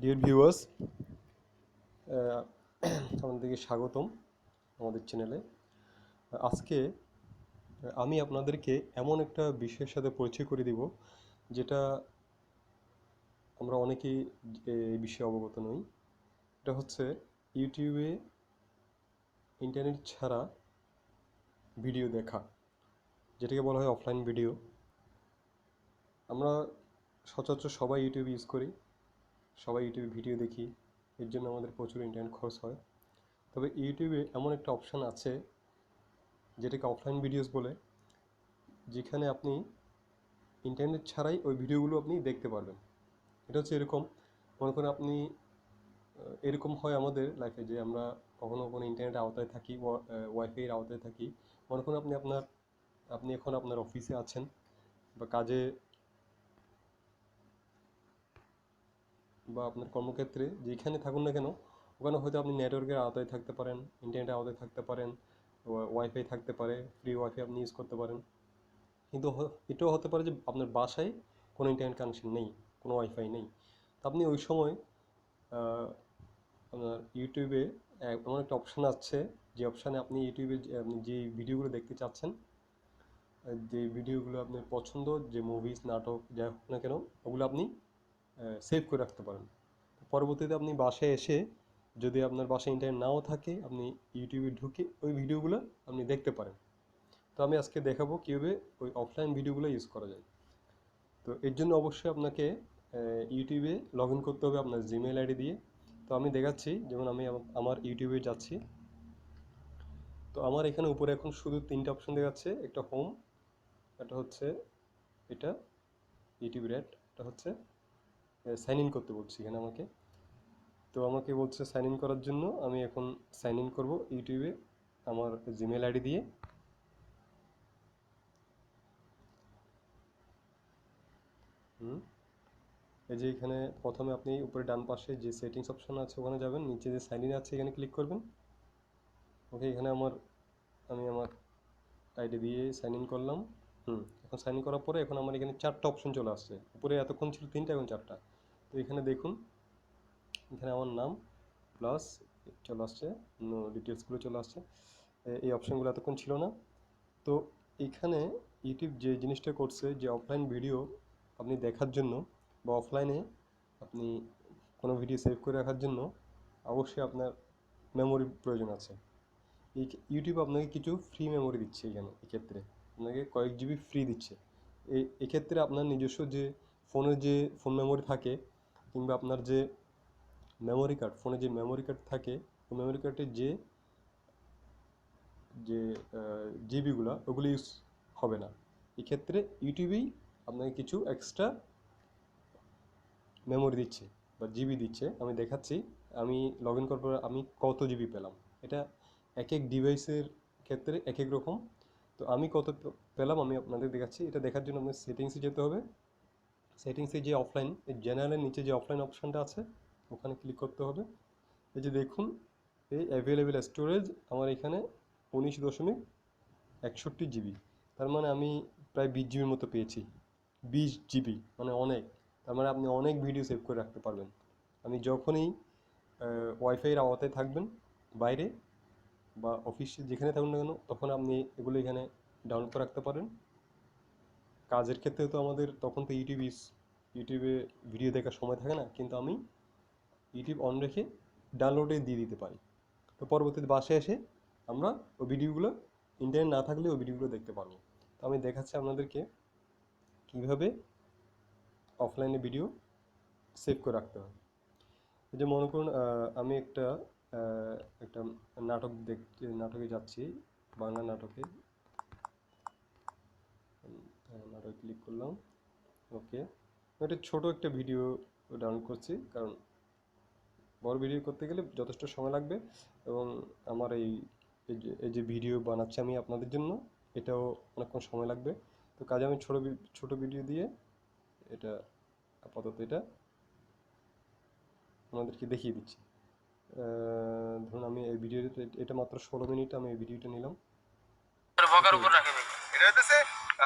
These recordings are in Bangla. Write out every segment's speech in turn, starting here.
ডিয়ার ভিউয়ার্স আপনাদেরকে স্বাগতম আমাদের চ্যানেলে আজকে আমি আপনাদেরকে এমন একটা বিষয়ের সাথে পরিচয় করে দিব, যেটা আমরা অনেকেই এই বিষয়ে অবগত নই। এটা হচ্ছে ইউটিউবে ইন্টারনেট ছাড়া ভিডিও দেখা, যেটাকে বলা হয় অফলাইন ভিডিও আমরা সচরাচর সবাই ইউটিউব ইউজ করি। সবাই ইউটিউবে ভিডিও দেখি, এর জন্য আমাদের প্রচুর ইন্টারনেট খরচ হয়। তবে ইউটিউবে এমন একটা অপশান আছে, যেটাকে অফলাইন ভিডিওস বলে, যেখানে আপনি ইন্টারনেট ছাড়াই ওই ভিডিওগুলো আপনি দেখতে পারবেন। এটা হচ্ছে এরকম, মনে করেন আপনি এরকম হয় আমাদের লাইফে যে আমরা কখনো কখনো ইন্টারনেটের আওতায় থাকি ওয়াইফাইয়ের আওতায় থাকি। মনে করুন আপনি আপনার, আপনি এখন আপনার অফিসে আছেন, বা কাজে বা আপনার কর্মক্ষেত্রে যেখানে থাকুন না কেন, ওখানে হয়তো আপনি নেটওয়ার্কের আওতায় থাকতে পারেন ইন্টারনেটের আওতায় থাকতে পারেন ওয়াইফাই থাকতে পারে ফ্রি ওয়াইফাই আপনি ইউজ করতে পারেন। কিন্তু এটাও হতে পারে যে আপনার বাসায় কোনো ইন্টারনেট কানেকশন নেই, কোনো ওয়াইফাই নেই। তো আপনি ওই সময় আপনার ইউটিউবে এমন একটা অপশান আছে, যে অপশানে আপনি ইউটিউবে আপনি যে ভিডিওগুলো দেখতে চাচ্ছেন, যে ভিডিওগুলো আপনার পছন্দ, যে মুভিজ নাটক, যাই হোক না কেন, ওগুলো আপনি সেভ করে রাখতে পারেন। পরবর্তীতে আপনি বাসায় এসে যদি আপনার বাসায় ইন্টারনেট নাও থাকে, আপনি ইউটিউবে ঢুকে ওই ভিডিওগুলো আপনি দেখতে পারেন। তো আমি আজকে দেখাবো কীভাবে ওই অফলাইন ভিডিওগুলো ইউজ করা যায়। তো এর জন্য অবশ্যই আপনাকে ইউটিউবে লগ ইন করতে হবে আপনার জিমেল আইডি দিয়ে। তো আমি দেখাচ্ছি, যেমন আমি আমার ইউটিউবে যাচ্ছি। তো আমার এখানে উপরে এখন শুধু তিনটা অপশন দেখাচ্ছে, একটা হোম একটা হচ্ছে, এটা ইউটিউব রেড এটা হচ্ছে সাইন ইন করতে বলছি এখানে আমাকে। তো আমাকে বলছে সাইন ইন করার জন্য আমি এখন সাইন ইন করব ইউটিউবে আমার জিমেল আইডি দিয়ে। হুম? এই যে এখানে প্রথমে আপনি উপরে ডান পাশে যে সেটিংস অপশন আছে ওখানে যাবেন, নিচে যে সাইন ইন আছে এখানে ক্লিক করবেন। ওকে, এখানে আমার, আমি আমার আইডি দিয়ে সাইন ইন করলাম। হুম, এখন সাইন ইন করার পরে এখন আমার এখানে চারটা অপশন চলে আসছে। উপরে এতক্ষণ ছিল তিনটা, এখন চারটা। তো এখানে দেখুন, এখানে আমার নাম প্লাস চলে আসছে ডিটেলসগুলো চলে আসছে। এই অপশনগুলো এতক্ষণ ছিল না। তো এখানে ইউটিউব যে জিনিসটা করছে, যে অফলাইন ভিডিও আপনি দেখার জন্য বা অফলাইনে আপনি কোনো ভিডিও সেভ করে রাখার জন্য অবশ্যই আপনার মেমোরির প্রয়োজন আছে। ইউটিউব আপনাকে কিছু ফ্রি মেমোরি দিচ্ছে এখানে, এক্ষেত্রে। আপনাকে কয়েক জিবি ফ্রি দিচ্ছে। এক্ষেত্রে আপনার নিজস্ব যে ফোনের যে ফোন মেমোরি থাকে কিংবা আপনার যে মেমোরি কার্ড ফোনে যে মেমোরি কার্ড থাকে ওই মেমোরি কার্ডের যে যে জিবিগুলো ওগুলো ইউজ হবে না। এক্ষেত্রে ইউটিউবেই আপনাকে কিছু এক্সট্রা মেমোরি দিচ্ছে বা জিবি দিচ্ছে। আমি দেখাচ্ছি, আমি লগ ইন করার পর আমি কত জিবি পেলাম। এটা এক এক ডিভাইসের ক্ষেত্রে এক এক রকম। তো আমি কত পেলাম, আমি আপনাদের দেখাচ্ছি। এটা দেখার জন্য আপনার সেটিংসে যেতে হবে। সেটিংসে যে অফলাইন জেনারেলের নিচে যে অফলাইন অপশানটা আছে, ওখানে ক্লিক করতে হবে। এই যে দেখুন, এই অ্যাভেলেবেল স্টোরেজ আমার এখানে উনিশ দশমিক একষট্টি জিবি তার মানে আমি প্রায় বিশ জিবির মতো পেয়েছি। বিশ জিবি মানে অনেক। তার মানে আপনি অনেক ভিডিও সেভ করে রাখতে পারবেন। আপনি যখনই ওয়াইফাইয়ের আওতায় থাকবেন, বাইরে বা অফিসে যেখানে থাকুন না কেন, তখন আপনি এগুলো এখানে ডাউনলোড করে রাখতে পারেন। কাজের ক্ষেত্রে তো আমাদের তখন তো ইউটিউব ইউটিউবে ভিডিও দেখার সময় থাকে না, কিন্তু আমি ইউটিউব অন রেখে ডাউনলোডে দিয়ে দিতে পারি। তো পরবর্তীতে বাসে এসে আমরা ওই ভিডিওগুলো ইন্টারনেট না থাকলে ওই ভিডিওগুলো দেখতে পারব। তো আমি দেখাচ্ছি আপনাদেরকে কীভাবে অফলাইনে ভিডিও সেভ করে রাখতে হয়। যে মনে করুন আমি একটা একটা নাটক দেখতে নাটকে যাচ্ছি, বাংলা নাটকে। আহ, ক্লিক করলাম। ওকে একটা ছোট একটা ভিডিও ডাউনলোড করছি কারণ বড় ভিডিও করতে গেলে যথেষ্ট সময় লাগবে এবং আমার এই এই যে ভিডিও বানাচ্ছি আমি আপনাদের জন্য এটাও অনেকক্ষণ সময় লাগবে। তো কাজে আমি ছোটো ছোটো ভিডিও দিয়ে এটা আপাতত এটা আপনাদেরকে দেখিয়ে দিচ্ছি। ধরুন আমি এই ভিডিওটা এটা মাত্র ষোলো মিনিট আমি এই ভিডিওটা নিলাম।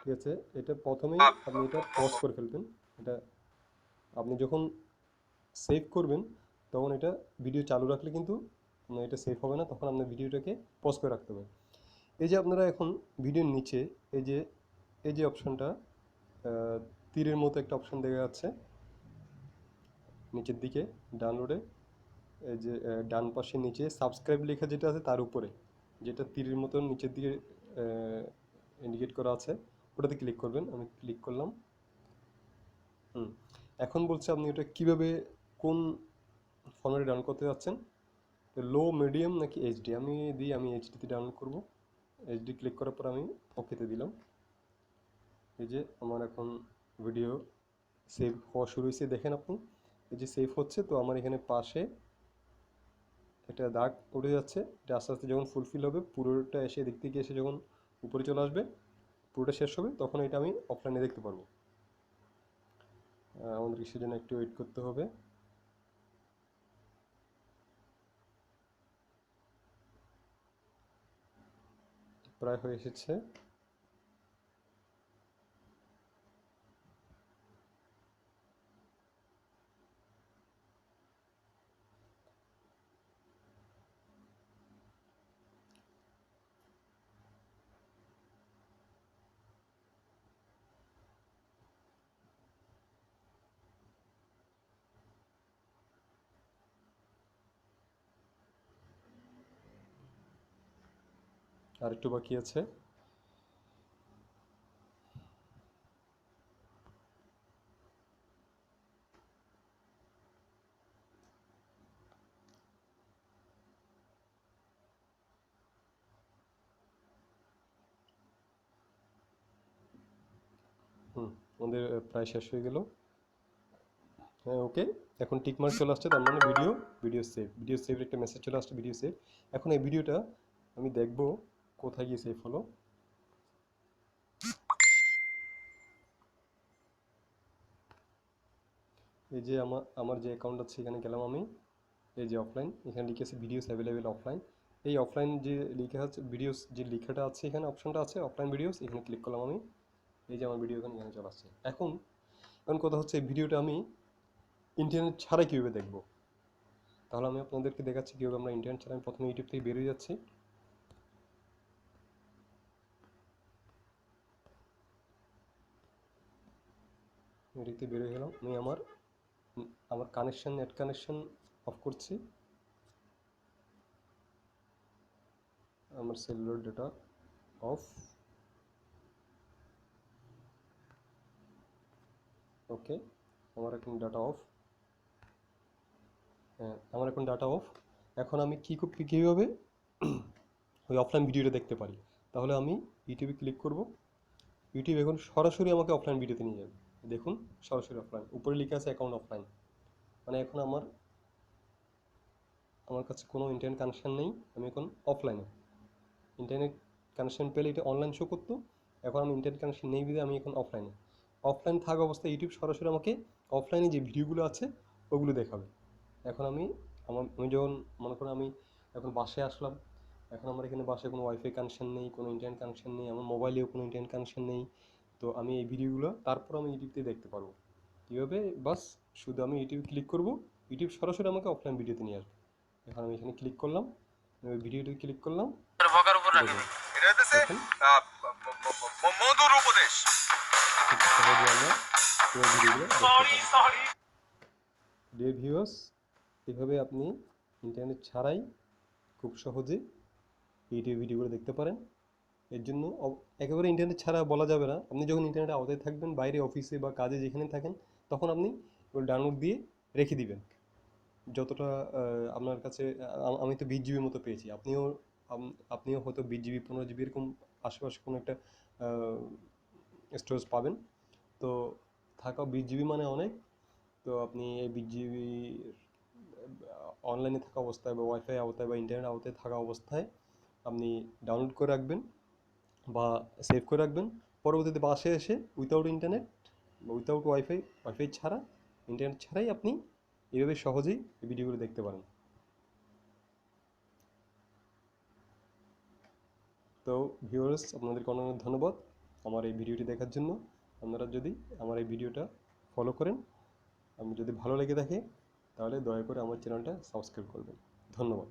ঠিক আছে, এটা প্রথমেই আপনি এটা পজ করে ফেলবেন। এটা আপনি যখন সেভ করবেন, তখন এটা ভিডিও চালু রাখলে কিন্তু এটা সেভ হবে না, তখন আপনার ভিডিওটাকে পজ করে রাখতে হবে। এই যে আপনারা এখন ভিডিওর নিচে, এই যে এই যে অপশানটা তীরের মতো একটা অপশান দেখা যাচ্ছে নিচের দিকে ডাউনলোডে এই যে ডান পাশে নিচে সাবস্ক্রাইব লেখা যেটা আছে তার উপরে, যেটা তীরের মতো নিচের দিকে ইন্ডিকেট করা আছে। ওটাতে ক্লিক করবেন, আমি ক্লিক করলাম। হুম, এখন বলছে আপনি ওটা কীভাবে, কোন ফর্মেটে ডাউনলোড করতে যাচ্ছেন? লো মিডিয়াম নাকি এইচডি আমি দিই, আমি এইচডিতে ডাউনলোড করব। এইচডি ক্লিক করার পর আমি ওকেতে দিলাম। এই যে আমার এখন ভিডিও সেভ হওয়া শুরু হয়েছে, দেখেন আপনি। এই যে সেভ হচ্ছে, তো আমার এখানে পাশে একটা দাগ উঠে যাচ্ছে। এটা আস্তে আস্তে যখন ফুলফিল হবে, পুরোটা এসে দিক থেকে এসে যখন উপরে চলে আসবে পুরোটা শেষ হবে, তখন এটা আমি অফলাইনে দেখতে পারব। আমাদের আমাদেরকে সেজন্য একটু ওয়েট করতে হবে। প্রায় হয়ে এসেছে। আর একটু বাকি আছে। হুম, আমাদের প্রায় শেষ হয়ে গেল। হ্যাঁ ওকে। এখন টিকমার্ক চলে আসছে, তার মানে ভিডিও ভিডিও সেভ ভিডিও সেভের একটা মেসেজ চলে আসছে ভিডিও সেভ এখন এই ভিডিওটা আমি দেখব কোথায় গিয়ে সেভ হলো? এই যে আমার আমার যে অ্যাকাউন্ট আছে, এখানে গেলাম আমি। এই যে অফলাইন এখানে লিখেছে ভিডিওস অ্যাভেলেবেল অফলাইন এই অফলাইন যে লিখে আছে ভিডিওস যে লেখাটা আছে, এখানে অপশনটা আছে অফলাইন ভিডিওস এখানে ক্লিক করলাম আমি। এই যে আমার ভিডিও এখানে এখানে চলে আসছে। এখন এখন কথা হচ্ছে, এই ভিডিওটা আমি ইন্টারনেট ছাড়া কীভাবে দেখব? তাহলে আমি আপনাদেরকে দেখাচ্ছি কীভাবে আমরা ইন্টারনেট ছাড়া আমি প্রথমে ইউটিউব থেকে বেরিয়ে যাচ্ছি। থেকে বেরিয়ে গেলাম। আমি আমার আমার কানেকশন নেট কানেকশন অফ করছি। আমার সেলুলার ডেটা অফ ওকে আমার এখন ডাটা অফ হ্যাঁ আমার এখন ডাটা অফ এখন আমি কী কী কীভাবে ওই অফলাইন ভিডিওটা দেখতে পারি? তাহলে আমি ইউটিউবে ক্লিক করব। ইউটিউব এখন সরাসরি আমাকে অফলাইন ভিডিওতে নিয়ে যাবে। দেখুন, সরাসরি অফলাইন উপরে লিখে আছে অ্যাকাউন্ট অফলাইন মানে এখন আমার আমার কাছে কোনো ইন্টারনেট কানেকশান নেই, আমি এখন অফলাইনে ইন্টারনেট কানেকশন পেলে এটা অনলাইন শো করতো, এখন আমি ইন্টারনেট কানেকশন নেই বিধে আমি এখন অফলাইনে অফলাইন থাকা অবস্থায় ইউটিউব সরাসরি আমাকে অফলাইনে যে ভিডিওগুলো আছে, ওগুলো দেখাবে। এখন আমি, আমার, আমি যখন, মনে করুন আমি এখন বাসায় আসলাম, এখন আমার এখানে বাসায় কোনো ওয়াইফাই কানেকশন নেই, কোনো ইন্টারনেট কানেকশন নেই, আমার মোবাইলেও কোনো ইন্টারনেট কানেকশন নেই। তো আমি এই ভিডিওগুলো তারপর আমি ইউটিউবতে দেখতে পারব। কীভাবে? বাস শুধু আমি ইউটিউবে ক্লিক করব। ইউটিউব সরাসরি আমাকে অফলাইন ভিডিওতে নিয়ে আসবে। এখন আমি এখানে ক্লিক করলাম। আমি ওই ভিডিওতে ক্লিক করলাম। মধুর উপদেশ। ডিয়ার ভিউয়ার্স এভাবে আপনি ইন্টারনেট ছাড়াই খুব সহজে ইউটিউব ভিডিওগুলো দেখতে পারেন। এর জন্য একেবারে ইন্টারনেট ছাড়া বলা যাবে না। আপনি যখন ইন্টারনেটে আওতায় থাকবেন, বাইরে অফিসে বা কাজে যেখানে থাকেন, তখন আপনি ডাউনলোড দিয়ে রেখে দিবেন। যতটা আপনার কাছে আমি তো বিশ জিবির মতো পেয়েছি। আপনিও আপনিও হয়তো বিশ জিবি পনেরো জিবি এরকম আশেপাশে কোনো একটা স্টোরেজ পাবেন। তো থাকা বিশ জিবি মানে অনেক। তো আপনি এই বিশ জিবি অনলাইনে থাকা অবস্থায় বা ওয়াইফাই আওতায় বা ইন্টারনেট আওতায় থাকা অবস্থায় আপনি ডাউনলোড করে রাখবেন। বা সেভ করে রাখবেন। পরবর্তীতে বাসে এসে উইথাউট ইন্টারনেট বা উইথাউট ওয়াইফাই ওয়াইফাই ছাড়া ইন্টারনেট ছাড়াই আপনি এভাবে সহজেই এই ভিডিওগুলো দেখতে পারেন। তো ভিউয়ার্স আপনাদেরকে অনেক অনেক ধন্যবাদ আমার এই ভিডিওটি দেখার জন্য। আপনারা যদি আমার এই ভিডিওটা ফলো করেন, আমি যদি ভালো লেগে থাকে, তাহলে দয়া করে আমার চ্যানেলটা সাবস্ক্রাইব করবেন। ধন্যবাদ।